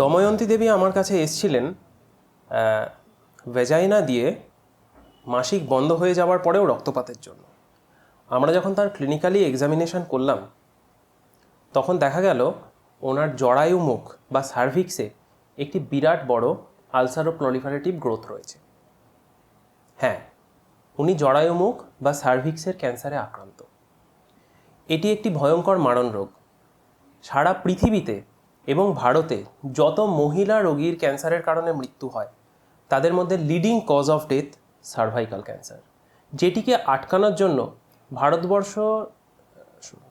দময়ন্তী দেবী আমার কাছে এসছিলেন ভেজাইনা দিয়ে মাসিক বন্ধ হয়ে যাওয়ার পরেও রক্তপাতের জন্য। আমরা যখন তার ক্লিনিক্যালি এক্সামিনেশন করলাম, তখন দেখা গেল ওনার জরায়ু মুখ বা সার্ভিক্সে একটি বিরাট বড় আলসারো প্রলিফারেটিভ গ্রোথ রয়েছে। হ্যাঁ উনি জরায়ু মুখ বা সার্ভিক্সের ক্যান্সারে আক্রান্ত। এটি একটি ভয়ঙ্কর মারণ রোগ সারা পৃথিবীতে এবং ভারতে যত মহিলা রোগীর ক্যান্সারের কারণে মৃত্যু হয়, তাদের মধ্যে leading cause of death cervical cancer যেটিকে আটকানোর জন্য ভারতবর্ষ,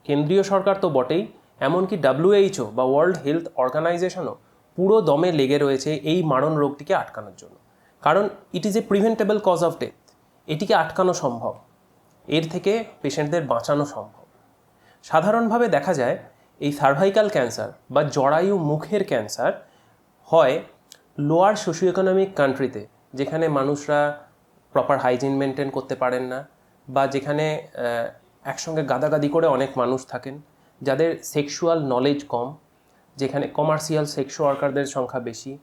কেন্দ্রীয় সরকার তো বটেই, এমনকি ডাব্লিউএইচও বা ওয়ার্ল্ড হেলথ অর্গানাইজেশনও পুরো দমে লেগে রয়েছে এই মারণ রোগটিকে আটকানোর জন্য। কারণ it is a preventable cause of death এটিকে আটকানো সম্ভব। এর থেকে পেশেন্টদের বাঁচানো সম্ভব। সাধারণভাবে দেখা যায় এই সার্ভাইকাল ক্যান্সার বা জরায়ু মুখের ক্যান্সার হয় লোয়ার সোশিও ইকোনমিক কান্ট্রিতে যেখানে মানুষরা প্রপার হাইজিন মেনটেন করতে পারেন না বা যেখানে একসঙ্গে গাদাগাদি করে অনেক মানুষ থাকেন, যাদের সেক্সুয়াল নলেজ কম, যেখানে কমার্শিয়াল সেক্স ওয়ার্কারদের সংখ্যা বেশি,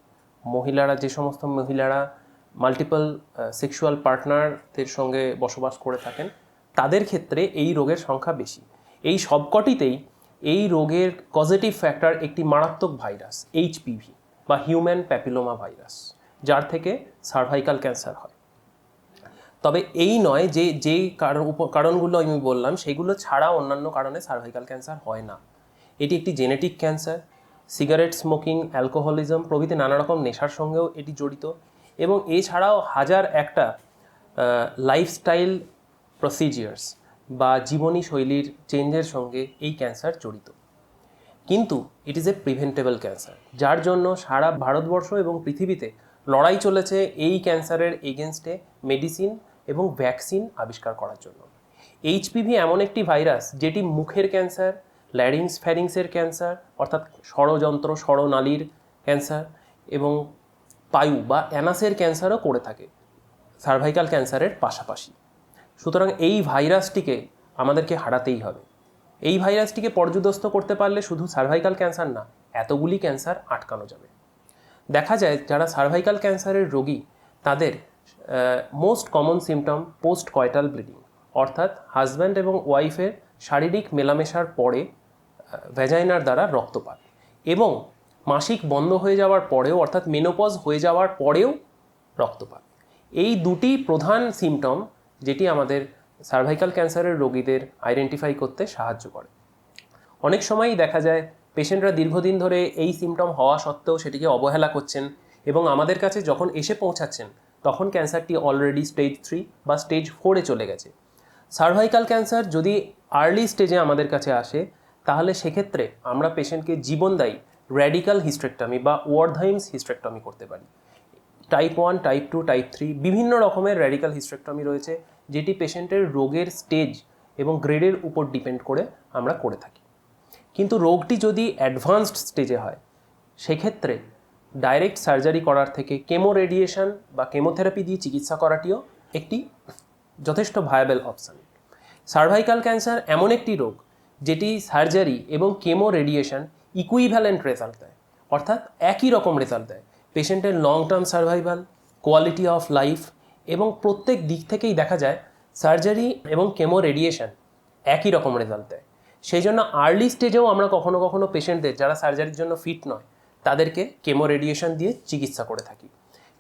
মহিলারা, যে সমস্ত মহিলারা মাল্টিপল সেক্সুয়াল পার্টনারদের সঙ্গে বসবাস করে থাকেন, তাদের ক্ষেত্রে এই রোগের সংখ্যা বেশি। এই সবকটিতেই এই রোগের পজিটিভ ফ্যাক্টর একটি মারাত্মক ভাইরাস এইচপিভি বা হিউম্যান প্যাপিলোমা ভাইরাস যার থেকে সার্ভাইকাল ক্যান্সার হয়। তবে এই নয় যে যে কারণ কারণগুলো আমি বললাম, সেগুলো ছাড়া অন্যান্য কারণে সার্ভাইকাল ক্যান্সার হয় না। এটি একটি genetic cancer cigarette smoking alcoholism প্রভৃতি নানা রকম নেশার সঙ্গেও এটি জড়িত এবং এছাড়াও হাজার একটা লাইফস্টাইল প্রসিজিয়ার্স বা জীবনী শৈলীর চেঞ্জের সঙ্গে এই ক্যান্সার জড়িত। কিন্তু it is a preventable cancer যার জন্য সারা ভারতবর্ষ এবং পৃথিবীতে লড়াই চলেছে এই ক্যান্সারের এগেনস্টে মেডিসিন এবং ভ্যাকসিন আবিষ্কার করার জন্য। এইচপিভি এমন একটি ভাইরাস যেটি মুখের ক্যান্সার ল্যারিংস ফ্যারিংসের ক্যান্সার অর্থাৎ ষড়যন্ত্র, ষড়নালীর ক্যান্সার এবং পায়ু বা অ্যানাসের ক্যান্সারও করে থাকে সার্ভাইকাল ক্যান্সারের পাশাপাশি। সুতরাং এই ভাইরাসটিকে আমাদেরকে হারাতেই হবে। এই ভাইরাসটিকে পর্যদস্ত করতে পারলে শুধু সার্ভাইকাল ক্যান্সার না, এতগুলি ক্যান্সার আটকানো যাবে। দেখা যায় যারা সার্ভাইকাল ক্যান্সারের রোগী, তাদের most common symptom post coital bleeding অর্থাৎ হাজব্যান্ড এবং ওয়াইফের শারীরিক মেলামেশার পরে ভ্যাজাইনার দ্বারা রক্তপাত এবং মাসিক বন্ধ হয়ে যাওয়ার পরেও, অর্থাৎ মেনোপজ হয়ে যাওয়ার পরেও রক্তপাত। এই দুটি প্রধান সিমটম যেটি আমাদের সার্ভাইকাল ক্যান্সারের রোগীদের আইডেন্টিফাই করতে সাহায্য করে। অনেক সময়ই দেখা যায় পেশেন্টরা দীর্ঘদিন ধরে এই সিমটম হওয়া সত্ত্বেও সেটিকে অবহেলা করছেন এবং আমাদের কাছে যখন এসে পৌঁছাচ্ছেন, তখন ক্যান্সারটি অলরেডি স্টেজ থ্রি বা স্টেজ ফোরে চলে গেছে। সার্ভাইকাল ক্যান্সার যদি আর্লি স্টেজে আমাদের কাছে আসে, তাহলে সেক্ষেত্রে আমরা পেশেন্টকে জীবনদায়ী র্যাডিক্যাল হিস্ট্রেক্টমি বা ওয়ার্ধাইমস হিস্ট্রেক্টমি করতে পারি। Type one type two type three বিভিন্ন রকমের র্যাডিক্যাল হিস্ট্রেক্টমি রয়েছে, যেটি পেশেন্টের রোগের স্টেজ এবং গ্রেডের উপর ডিপেন্ড করে আমরা করে থাকি। কিন্তু রোগটি যদি অ্যাডভান্সড স্টেজে হয়, সেক্ষেত্রে ডাইরেক্ট সার্জারি করার থেকে কেমো রেডিয়েশন বা কেমোথেরাপি দিয়ে চিকিৎসা করাটিও একটি যথেষ্ট ভায়াবেল অপশান সার্ভাইকাল ক্যান্সার এমন একটি রোগ, যেটি সার্জারি এবং কেমো রেডিয়েশন ইকুইভ্যালেন্ট রেজাল্ট দেয়, অর্থাৎ একই রকম রেজাল্ট দেয়। পেশেন্টের long term survival quality of life এবং প্রত্যেক দিক থেকেই দেখা যায় সার্জারি এবং কেমো রেডিয়েশন একই রকম রেজাল্ট দেয়। সেই জন্য আর্লি স্টেজেও আমরা কখনো কখনো পেশেন্টদের যারা সার্জারির জন্য ফিট নয়, তাদেরকে কেমো রেডিয়েশন দিয়ে চিকিৎসা করে থাকি।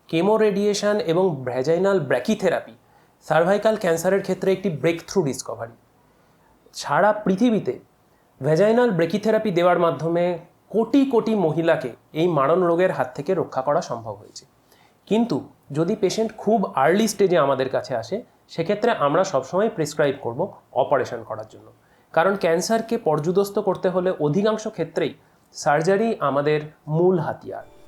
কেমো রেডিয়েশন এবং ভ্যাজাইনাল ব্র্যাকিথেরাপি সার্ভাইকাল ক্যান্সারের ক্ষেত্রে একটি ব্রেক থ্রু ডিসকভারি সারা পৃথিবীতে ভ্যাজাইনাল ব্রেকিথেরাপি দেওয়ার মাধ্যমে কোটি কোটি মহিলাকে এই মারণ রোগের হাত থেকে রক্ষা করা সম্ভব হয়েছে। কিন্তু যদি পেশেন্ট খুব আর্লি স্টেজে আমাদের কাছে আসে, সেক্ষেত্রে আমরা সবসময় প্রেসক্রাইব করব অপারেশন করার জন্য। কারণ ক্যান্সারকে পর্যুদস্ত করতে হলে অধিকাংশ ক্ষেত্রেই সার্জারি আমাদের মূল হাতিয়ার।